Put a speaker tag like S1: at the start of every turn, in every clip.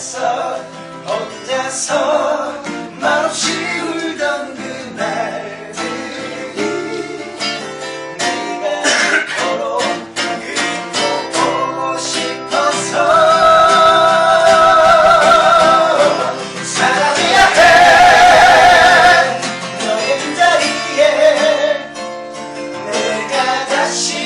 S1: 혼자서 혼자서 말없이 울던 그날들이 내가 걸어 그리고 보고 싶어서. 사랑해야 너의 그 자리에 내가 다시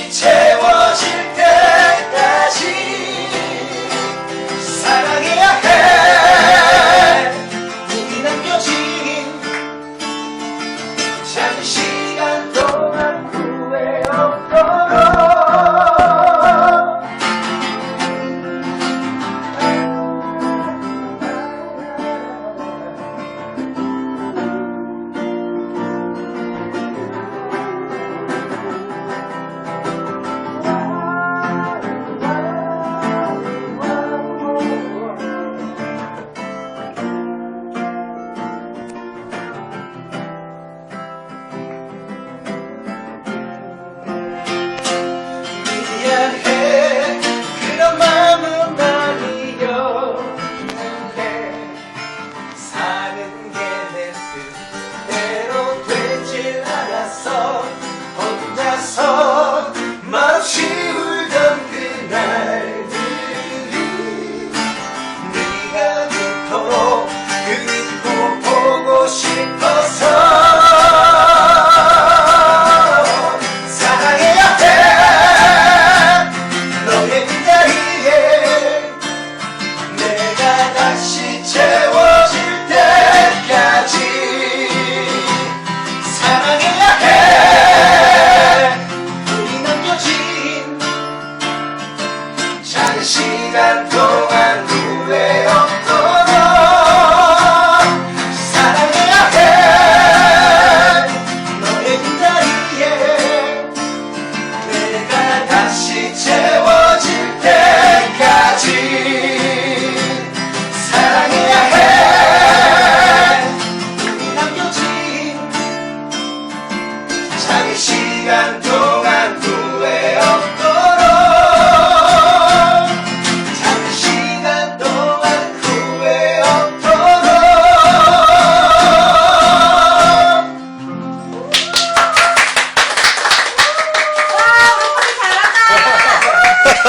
S1: 시간 동안 후회 없도록 사랑해야 해. 너의 그다리에 내가 다시 채워질 때까지 사랑해야 해. 우리 남겨진 자기 시간